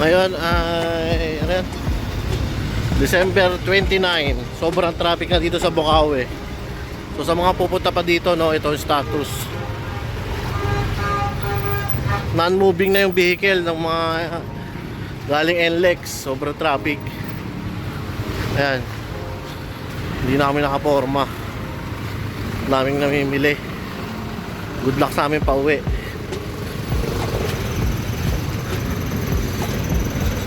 Ngayon ay ano yan? December 29. Sobrang traffic na dito sa Bukawi. So sa mga pupunta pa dito, no, ito yung status. Non-moving na yung vehicle ng mga galing NLEX. Sobrang traffic. Ayan. Hindi na kami nakaporma. Daming namimili. Good luck sa amin pa uwi.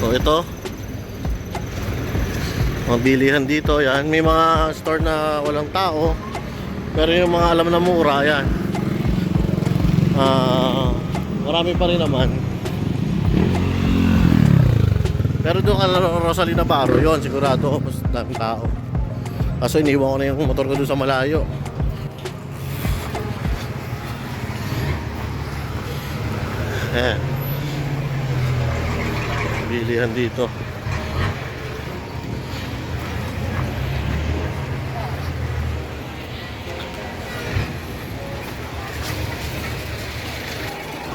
So ito. Mga bilihan dito, yan. May mga store na walang tao. Pero yung mga alam na mura, yan. Ah, marami pa rin naman. Pero doon ka Rosalina Baro, yon sigurado mas daming tao. Kaso iniwan ko na yung motor ko doon sa malayo. Ayan. Bilihan dito.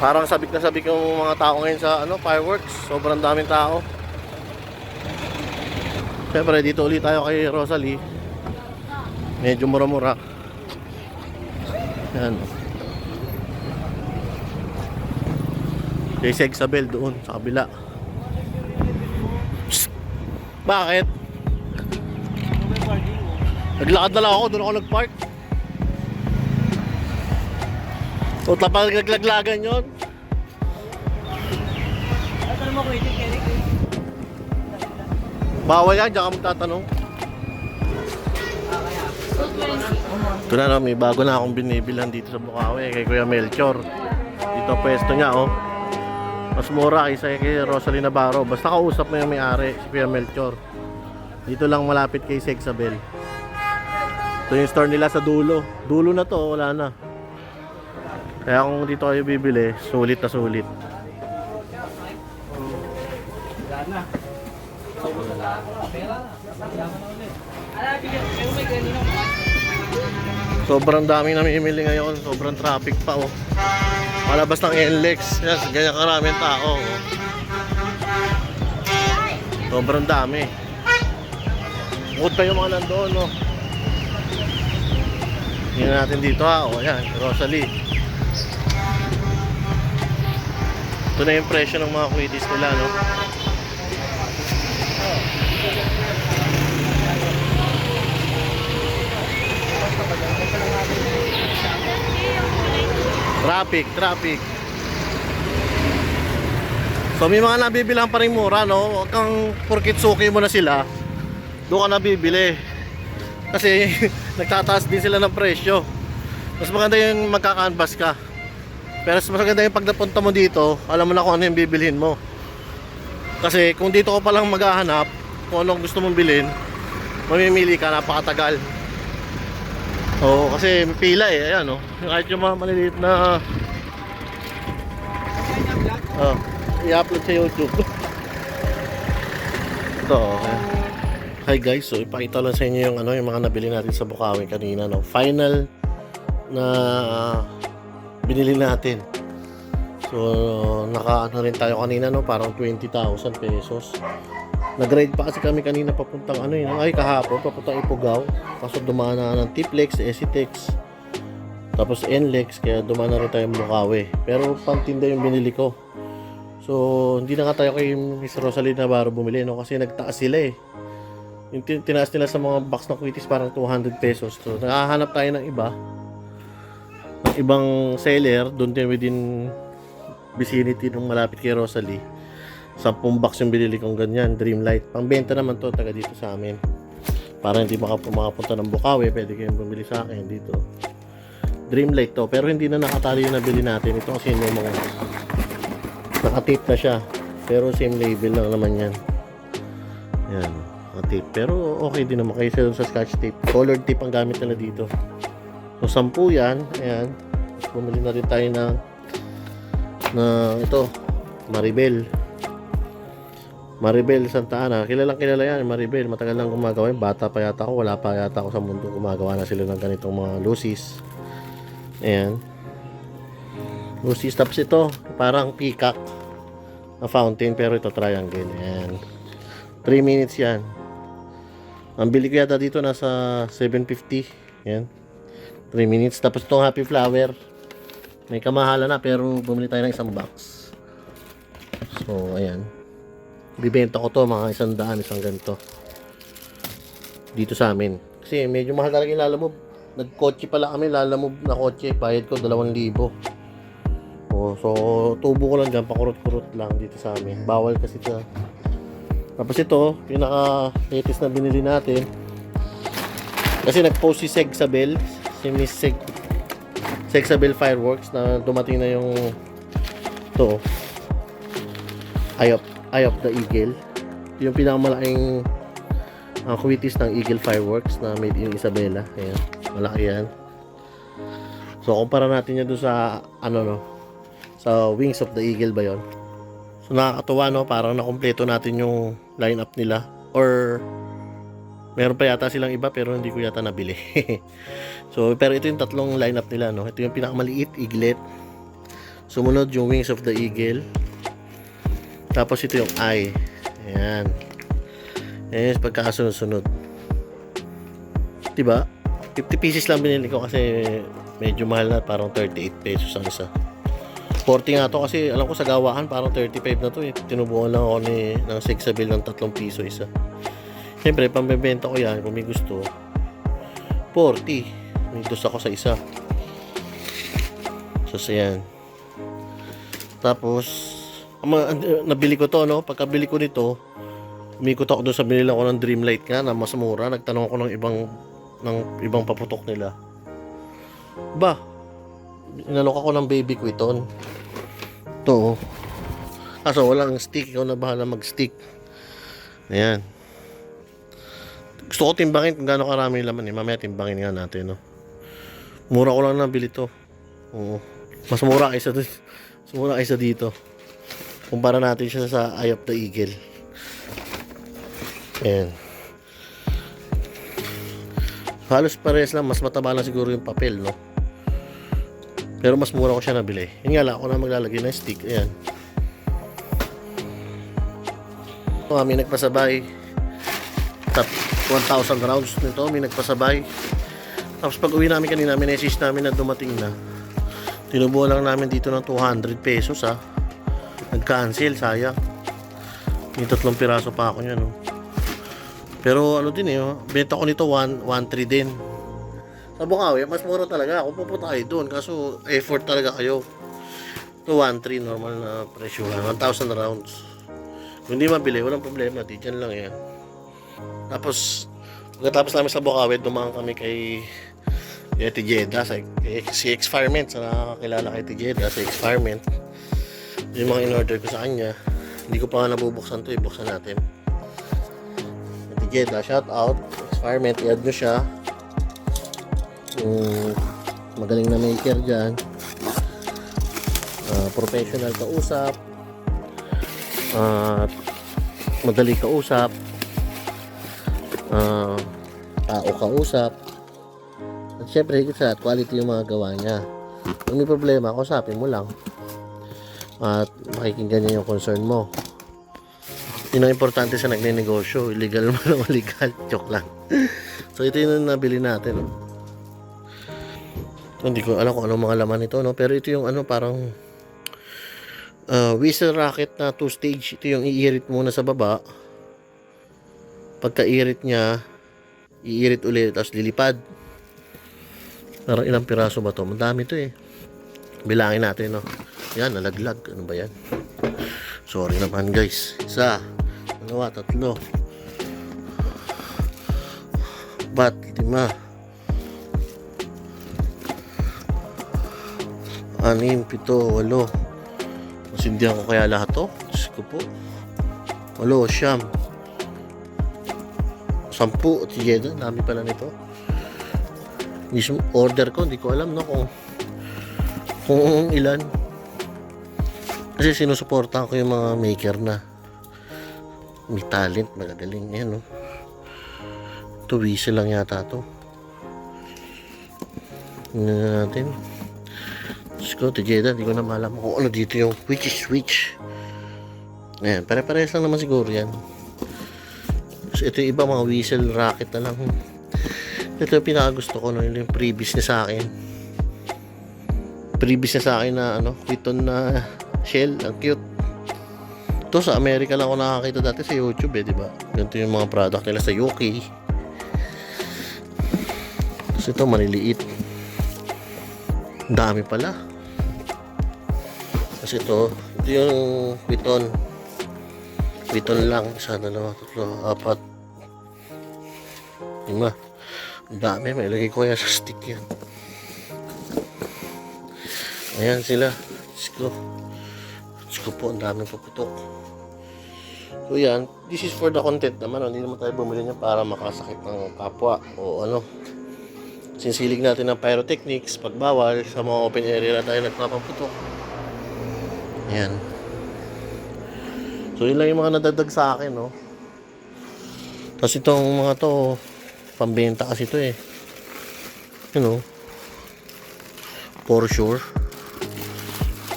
Parang sabik na sabik yung mga tao ngayon sa ano, fireworks. Sobrang daming tao. Siyempre, dito ulit tayo kay Rosalie. Medyo mura-mura. Yan. Kay Segsabel doon sa kabila. Bakit? Naglakad na lang ako, doon ako nag-park. O tapang naglaglagan yun. Ano mo ko ito, Kenny? Bawal yan, diyan ka magtatanong. Ito na no, may bago na akong binibilan dito sa Bukawi kay Kuya Melchor. Dito pwesto niya oh. Mas mura kaysa kay Rosalina Baro. Basta kausap mo yung may-ari, si Kuya Melchor. Dito lang malapit kay Sexabel. Ito yung store nila sa dulo. Dulo na to, wala na. Kaya kung dito kayo bibili, sulit na sulit. Wala na. Sobrang dami namimili ngayon. Sobrang traffic pa oh. Palabas ng NLEX. Yes, ganyan karaming tao. Oh. Sobrang dami. Bukod pa yung mga nandoon, no? Tingnan natin dito ha. O, yan. Rosalie. Ito na yung presyo ng mga quitties nila, no? Traffic, traffic. So may mga nabibilang pa rin mura, no? Huwag kang porkit suki mo na sila, doon ka nabibili. Kasi nagtataas din sila ng presyo. Mas maganda yung magka-canvas ka. Pero mas maganda yung pag napunta mo dito, alam mo na kung ano yung bibilhin mo. Kasi kung dito ka palang maghahanap, kung anong gusto mong bilhin, mamimili ka, napakatagal. Oo, kasi may pila eh, ayan oh. Kahit yung mga maliliit na Oh, i-upload sa YouTube. Ito, okay. Hi guys, so ipakita lang sa inyo yung ano, yung mga nabili natin sa Bukawi kanina, no. Final na binili natin. So, naka ano rin tayo kanina, no, parang 20,000 pesos. Nag-ride pa kasi kami kanina papuntang ano yun, ay kahapon, papuntang Ipugaw. Kaso dumaan na ng Tiplex, Esitex, tapos NLEX, kaya dumaan na rin tayo Bukawi. Pero pantinda yung binili ko. So, hindi na nga tayo kay Miss Rosalie Navarro bumili, no? Kasi nagtaas sila eh. Yung tin- tinaas nila sa mga box ng Quitis parang 200 pesos. So, nakahanap tayo ng iba. Ng ibang seller, doon din within vicinity nung malapit kay Rosalie. 10 box yung binili kong ganyan, Dreamlight. Pangbenta naman to, taga dito sa amin. Para hindi makap makapunta ng Bukawi, pwede kayong bumili sa akin dito. Dreamlight to, pero hindi na nakatali yung nabili natin. Ito kasi yung mga nakatape na siya. Pero same label lang naman yan. Yan, nakatape. Pero okay din naman kaysa sa scotch tape. Colored tape ang gamit nila dito. So, 10 yan. Ayan. Bumili na rin tayo ng na ito, Maribel. Maribel Santa Ana. Kilalang kilala yan, Maribel. Matagal nang gumagawa yun. Bata pa yata ako. Wala pa yata ako sa mundo. Gumagawa na sila ng ganitong mga lucis. Ayan. Lucis. Tapos ito, parang peacock. na fountain pero ito triangle. Yan. 3 minutes yan. Ang bili ko yata dito nasa 750. Yan. 3 minutes. Tapos itong happy flower. May kamahala na pero bumili tayo ng isang box. So, ayan. Bibenta ko to mga isang daan, isang ganito. Dito sa amin. Kasi medyo mahal talaga yung lalamove. Nagkotse pala kami, lalamove na kotse. Bayad ko 2,000. Oh, so, tubo ko lang dyan, pakurot-kurot lang dito sa amin. Bawal kasi ito. Tapos ito, pinaka-latest na binili natin. Kasi nag-post si Seg Sabel, si Miss Seg, Seg Sabel Fireworks na dumating na yung to Eye of, Eye of the Eagle. Yung pinakamalaking uh, ng Eagle Fireworks na made in Isabela. Ayan, malaki yan. So, kumpara natin yan doon sa, ano no, sa Wings of the Eagle ba yon? So, nakakatuwa no, parang nakompleto natin yung lineup nila. Or, meron pa yata silang iba pero hindi ko yata nabili. so, pero ito yung tatlong lineup nila, no? Ito yung pinakamaliit, Eaglet. Sumunod yung Wings of the Eagle. Tapos ito yung Eye. Ayan. Ayan yung pagkakasunod-sunod. Diba? 50 pieces lang binili ko kasi medyo mahal na. Parang 38 pesos ang isa. 40 nga to kasi alam ko sa gawaan parang 35 na to eh. Tinubuan lang ako ni, ng Sexabil ng 3 piso isa. Siyempre, pambebenta ko yan kung may gusto. 40. May dos ako sa isa. So, so yan. Tapos, ang- nabili ko to, no? Pagkabili ko nito, umikot ako doon sa binila ko ng Dreamlight nga na mas mura. Nagtanong ako ng ibang ng ibang paputok nila. Ba, inalok ako ng baby ko ito. Ito. oh. Kaso walang stick. Ikaw na bahala mag-stick. Ayan. Gusto ko timbangin kung gaano karami yung laman eh. Mamaya timbangin nga natin, no? Mura ko lang nabili to. Oo. Mas mura kaysa dun. Mas mura kaysa dito. Kumpara natin siya sa Eye of the Eagle. Ayan. Halos parehas lang. Mas mataba lang siguro yung papel, no? Pero mas mura ko siya nabili. Yun nga lang, ako na maglalagay ng stick. Ayan. May nagpasabay. Tap 1,000 rounds nito, may nagpasabay. Tapos pag uwi namin kanina, message namin na dumating na. Tinubuan lang namin dito ng 200 pesos ha. Nag-cancel, sayang. May tatlong piraso pa ako niyan. No? Pero ano din eh, oh, benta ko nito 1 1.3 din. Sa Bukawi, mas mura talaga. Kung pupunta kayo doon, kaso effort talaga kayo. Ito 1.3 normal na presyo. 1,000 rounds. Kung hindi mabili, walang problema. Di dyan lang yan. Tapos, pagkatapos namin sa Bukawi, dumaan kami kay Ate Jeda, sa, kay, si X-Fireman, sa nakakakilala kay Ate Jeda, sa X-Fireman. Yung mga in-order ko sa kanya. Hindi ko pa nga nabubuksan to, ibuksan natin. Ate Jeda, shout out. X-Fireman, i-add nyo siya. Yung magaling na maker dyan. Ah, professional kausap. At madali kausap. Ah, tao kausap. At syempre, higit sa quality yung mga gawa niya. Kung may problema, kausapin mo lang. At makikinggan niya yung concern mo. Yun ang importante sa nagne-negosyo. Illegal man o legal. Joke lang. so, ito yung nabili natin. Oh. Hindi ko alam kung anong mga laman ito. No? Pero ito yung ano, parang uh, whistle racket na two-stage. Ito yung iirit muna sa baba. Pagka-irit niya, iirit ulit, tapos lilipad. Parang ilang piraso ba to? Madami to eh. Bilangin natin, no? Yan, nalaglag. Ano ba yan? Sorry naman, guys. Isa, dalawa, tatlo. Bat, lima. Anim, pito, walo. Masindihan ko kaya lahat to? Diyos ko po. Walo, siyam. Sampu, sige, dami pala nito. Mismo order ko, hindi ko alam no kung kung ilan. Kasi sinusuportahan ko yung mga maker na may talent, magagaling yan no. Ito, whistle lang yata to. Na natin. Diyos ko, Tejeda, hindi ko na malam kung ano dito yung which is which. Ayan, pare-parehas lang naman siguro yan. So, ito yung iba, mga whistle racket na lang. Ito yung pinakagusto ko, no? Yun yung previous niya sa akin. Previous niya sa akin na, ano, Quiton na shell. Ang cute. Ito sa Amerika lang ako nakakita dati sa YouTube eh, di ba? Ganito yung mga product nila sa UK. Tapos ito, maliliit. Dami pala. Tapos ito, ito yung Quiton. Quiton lang. Isa, dalawa, tatlo, apat. Lima. Ang dami. May ilagay ko yan sa stick yan. Ayan sila. Diyos ko. Diyos ko po, ang dami paputok. So yan, this is for the content naman. Hindi naman tayo bumili niya para makasakit ng kapwa o ano. Sinsilig natin ng pyrotechnics, pagbawal, sa mga open area na tayo nagpapaputok. Ayan. So yun lang yung mga nadadag sa akin, no. Tapos itong mga to, pambenta kasi to eh. You know, for sure.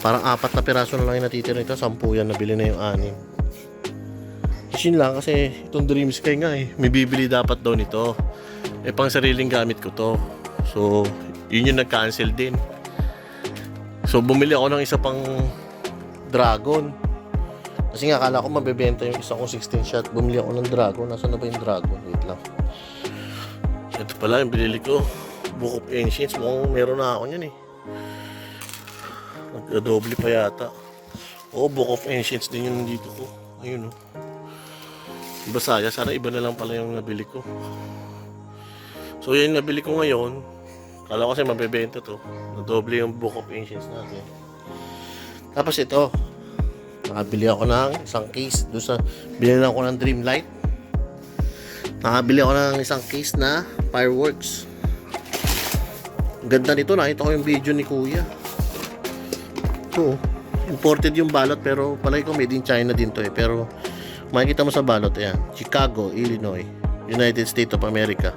Parang apat na piraso na lang yung natitira nito. Sampu yan, nabili na yung anim. Tapos yun lang kasi itong Dream Sky nga eh. May bibili dapat daw nito. Eh pang sariling gamit ko to. So, yun yung nag-cancel din. So, bumili ako ng isa pang Dragon. Kasi nga, akala ko mabebenta yung isa kong 16 shot. Bumili ako ng Dragon. Nasaan na ba yung Dragon? Wait lang. Ito pala yung binili ko. Book of Ancients. Mukhang meron na ako yan eh. Nagdoble pa yata. Oo, Book of Ancients din yung nandito ko. Ayun oh. Basaya, sana iba na lang pala yung nabili ko. So yun yung nabili ko ngayon. Kala ko kasi mabebenta to. Nadoble yung Book of Ancients natin. Tapos ito. Nakabili ako ng isang case. Doon sa, binili ako ng Dreamlight. Nakabili ako ng isang case na fireworks. Ganda nito. Nakita ko yung video ni Kuya. Ito. Imported yung balot pero palagi ko made in China din to eh. Pero makikita mo sa balot yan. Chicago, Illinois. United States of America.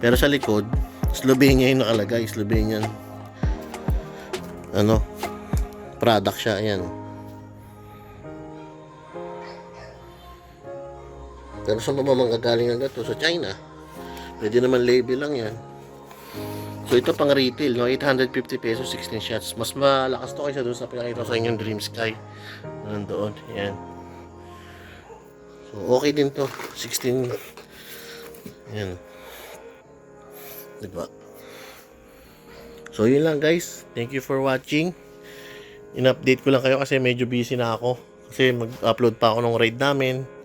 Pero sa likod, Slovenia yung nakalagay. Slovenian ano product siya. Ayan. Pero sa mga manggagaling ang gato? Sa China. Pwede naman label lang yan. So ito pang retail, no? 850 pesos, 16 shots. Mas malakas to kaysa doon sa pinakita sa inyong Dream Sky. Nandoon, yan. So okay din to, 16. Yan. Diba? So yun lang guys. Thank you for watching. In-update ko lang kayo kasi medyo busy na ako. Kasi mag-upload pa ako ng raid namin.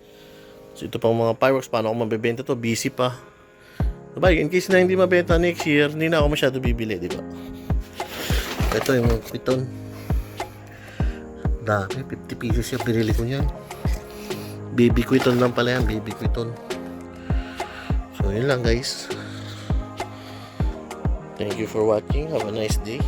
So ito pang mga fireworks, paano ako mabebenta to? Busy pa. Diba, in case na hindi mabenta next year, hindi na ako masyado bibili, di ba? Ito yung piton. Dami, 50 pieces yung binili ko niyan. Baby quiton lang pala yan, baby quiton. So, yun lang guys. Thank you for watching. Have a nice day.